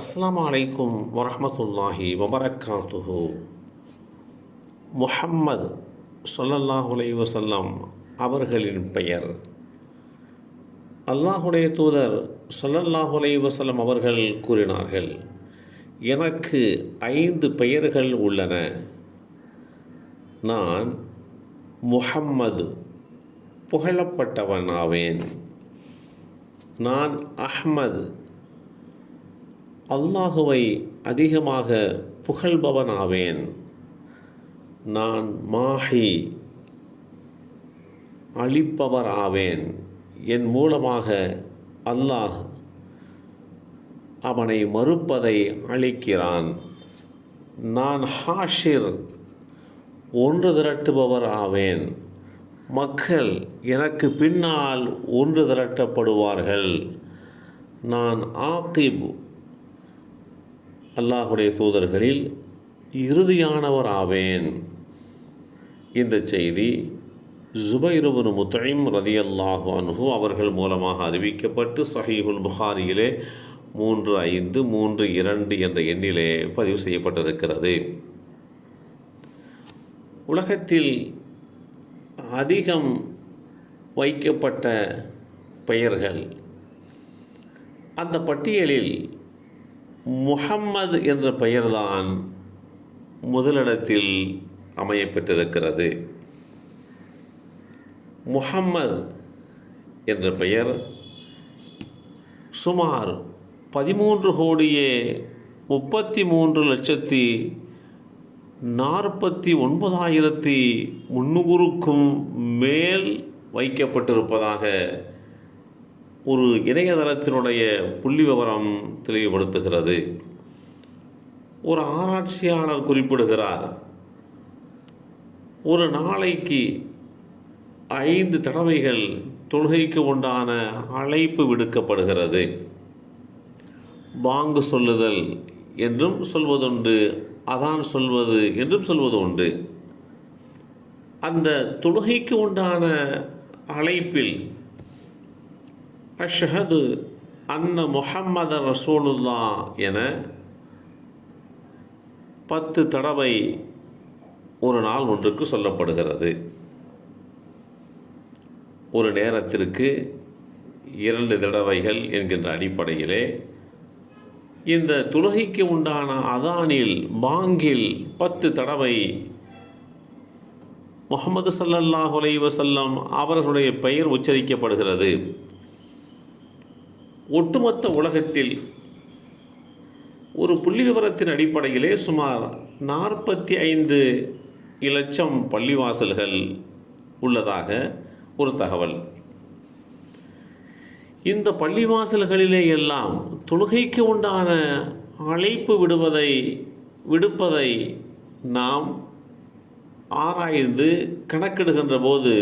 அஸ்லாம் அலைக்கும் வரமத்துல்லாஹி வபரக்காத்துஹு. முஹம்மது ஸல்லல்லாஹு வசல்லம் அவர்களின் பெயர். அல்லாஹுடைய தூதர் ஸல்லல்லாஹு வசல்லம் அவர்கள் கூறினார்கள் எனக்கு ஐந்து பெயர்கள் உள்ளன. நான் முஹம்மது புகழப்பட்டவன் ஆவேன் நான் அஹ்மது அல்லாஹுவை அதிகமாக புகழ்பவன் ஆவேன் நான் மாஹி அழிப்பவர் ஆவேன் என் மூலமாக அல்லாஹ் அவனை மறுப்பதை அழிக்கிறான் நான் ஹாஷிர் ஒன்று திரட்டுபவர் ஆவேன். மக்கள் எனக்கு பின்னால் ஒன்று திரட்டப்படுவார்கள். நான் ஆக்கிப் அல்லாஹுடைய தூதர்களில் இறுதியானவர் ஆவேன். இந்த செய்தி ஜுபைருபுன் முத்தைம் ரதியல்லாஹு அன்ஹு அவர்கள் மூலமாக அறிவிக்கப்பட்டு சஹீஹுல் புகாரியிலே மூன்று ஐந்து மூன்று இரண்டு என்ற எண்ணிலே பதிவு செய்யப்பட்டிருக்கிறது. உலகத்தில் அதிகம் வைக்கப்பட்ட பெயர்கள் அந்த பட்டியலில் முஹம்மது என்ற பெயர்தான் முதலிடத்தில் அமையப்பெற்றிருக்கிறது. முஹம்மது என்ற பெயர் சுமார் பதிமூன்று கோடியே முப்பத்தி மூன்று லட்சத்தி நாற்பத்தி ஒன்பதாயிரத்தி முந்நூறுக்கும் மேல் வைக்கப்பட்டிருப்பதாக ஒரு இணையதளத்தினுடைய புள்ளி விவரம் தெளிவுபடுத்துகிறது. ஒரு ஆராய்ச்சியாளர் குறிப்பிடுகிறார் ஒரு நாளைக்கு ஐந்து தடவைகள் தொழுகைக்கு உண்டான அழைப்பு விடுக்கப்படுகிறது. வாங்கு சொல்லுதல் என்றும் சொல்வதுண்டு அதான் சொல்வது என்றும் சொல்வது உண்டு அந்த தொழுகைக்கு உண்டான அழைப்பில் அஷ்ஹது அன்ன முஹம்மத ரசூலுல்லா என பத்து தடவை ஒரு நாள் ஒன்றுக்கு சொல்லப்படுகிறது. ஒரு நேரத்திற்கு இரண்டு தடவைகள் என்கின்ற அடிப்படையிலே இந்த தொழுகைக்கு உண்டான அதானில் பாங்கில் பத்து தடவை முகமது சல்லல்லாஹ் அலை வசல்லம் அவர்களுடைய பெயர் உச்சரிக்கப்படுகிறது. ஒட்டுமொத்த உலகத்தில் ஒரு புள்ளி விவரத்தின் அடிப்படையிலே சுமார் நாற்பத்தி ஐந்து இலட்சம் பள்ளிவாசல்கள் உள்ளதாக ஒரு தகவல். இந்த பள்ளிவாசல்களிலே எல்லாம் தொழுகைக்கு உண்டான அழைப்பு விடுவதை விடுப்பதை நாம் ஆராய்ந்து கணக்கெடுகின்ற போது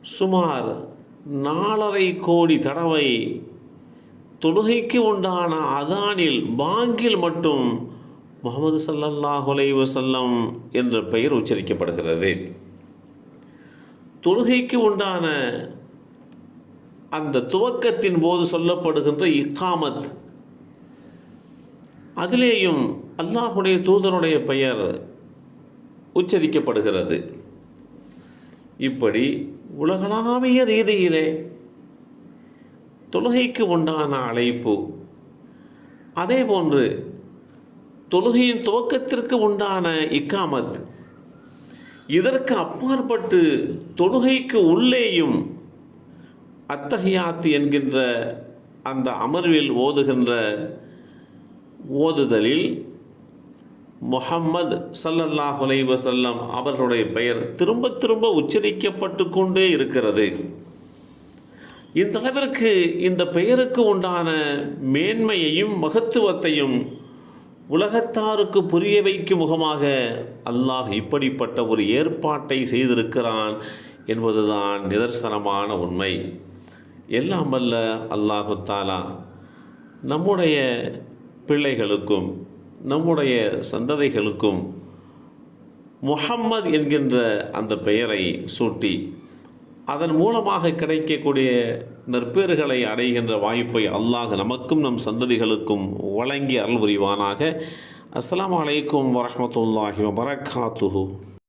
சுமார் நாலரை கோடி தடவை தொழுகைக்கு உண்டான அதானில் பாங்கில் மட்டும் முகமது சல்லல்லாஹ் வசல்லம் என்ற பெயர் உச்சரிக்கப்படுகிறது. தொழுகைக்கு உண்டான அந்த துவக்கத்தின் போது சொல்லப்படுகின்ற இக்காமத் அதிலேயும் அல்லாஹுடைய தூதருடைய பெயர் உச்சரிக்கப்படுகிறது. இப்படி உலகளாவிய ரீதியிலே தொழுகைக்கு உண்டான அழைப்பு. அதே போன்று தொழுகையின் துவக்கத்திற்கு உண்டான இக்காமத். இதற்கு அப்பாற்பட்டு தொழுகைக்கு உள்ளேயும் அத்தகையாத்து என்கின்ற அந்த அமர்வில் ஓதுகின்ற ஓதுதலில் முஹம்மது சல்லல்லாஹ் வசல்லம் அவர்களுடைய பெயர் திரும்ப திரும்ப உச்சரிக்கப்பட்டு கொண்டே இருக்கிறது. இந்த அளவிற்கு இந்த பெயருக்கு உண்டான மேன்மையையும் மகத்துவத்தையும் உலகத்தாருக்கு புரிய வைக்கும் முகமாக அல்லாஹ் இப்படிப்பட்ட ஒரு ஏற்பாட்டை செய்திருக்கிறான் என்பதுதான் நிதர்சனமான உண்மை. எல்லாம் வல்ல அல்லாஹு தாலா நம்முடைய பிள்ளைகளுக்கும் நம்முடைய சந்ததிகளுக்கும் முஹம்மது என்கின்ற அந்த பெயரை சூட்டி அதன் மூலமாக கிடைக்கக்கூடிய நற்பேறுகளை அடைகின்ற வாய்ப்பை அல்லாஹ் நமக்கும் நம் சந்ததிகளுக்கும் வழங்கி அருள் புரிவானாக அஸ்லாம் வலைக்கம் வரமத்துல்லாஹி வபரகாத்துஹு